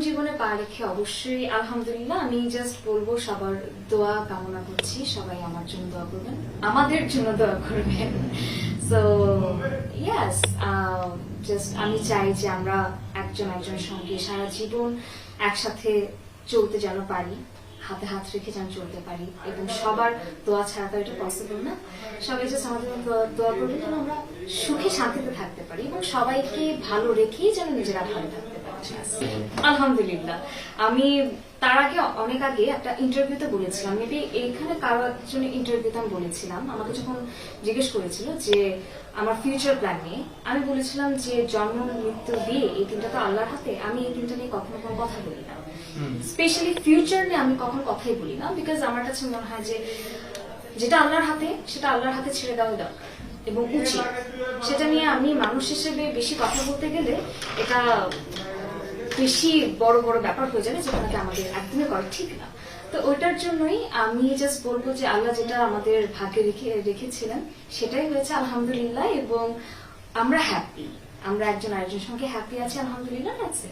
জীবনে পা রেখে অবশ্যই আলহামদুলিল্লাহ আমি জাস্ট বলব সবার দোয়া কামনা করছি, সবাই আমার জন্য দোয়া করবেন, আমাদের জন্য দোয়া করবেন। সো ইয়াস জাস্ট আমি চাই যে আমরা একজন একজনের সঙ্গে সারা জীবন একসাথে চলতে যেন পারি, হাতে হাত রেখে যেন চলতে পারি এবং সবার দোয়া ছাড়া তো এটা পসিবল না। সবাই জাস্ট আমাদের দোয়া- করবে যেন আমরা সুখে শান্তিতে থাকতে পারি এবং সবাইকে ভালো রেখেই যেন নিজেরা ভালো থাকতে আলহামদুলিল্লাহ। আমি তার আগে অনেক আগে একটা ইন্টারভিউতে বলেছিলাম মেবি এইখানে কারও একজনের ইন্টারভিউতে আমি বলেছিলাম। আমাকে যখন জিজ্ঞেস করেছিল যে আমার ফিউচার প্ল্যান নিয়ে আমি বলেছিলাম যে জন্ম মৃত্যু বিয়ে এই তিনটা তো আল্লাহর হাতে আমি এই তিনটা নিয়ে কখনো কোনো কথা বলি না। স্পেশালি ফিউচার নিয়ে আমি কখনো কথাই বলি না বিকজ আমার কাছে মনে হয় যে যেটা আল্লাহর হাতে সেটা আল্লাহর হাতে ছেড়ে দেওয়া দরকার এবং উচিত। সেটা নিয়ে আমি মানুষ হিসেবে বেশি কথা বলতে গেলে এটা বেশি বড় বড় ব্যাপার হয়ে যাবে যেটা আমাদের একদমই করা ঠিক না। তো ওইটার জন্যই আমি জাস্ট বলব যে আল্লাহ যেটা আমাদের ভাগ্যে রেখে, রেখেছিলেন, সেটাই হয়েছে আলহামদুলিল্লাহ এবং আমরা হ্যাপি আমরা একজন আরেকজনের সঙ্গে হ্যাপি আছি, আলহামদুলিল্লাহ আছে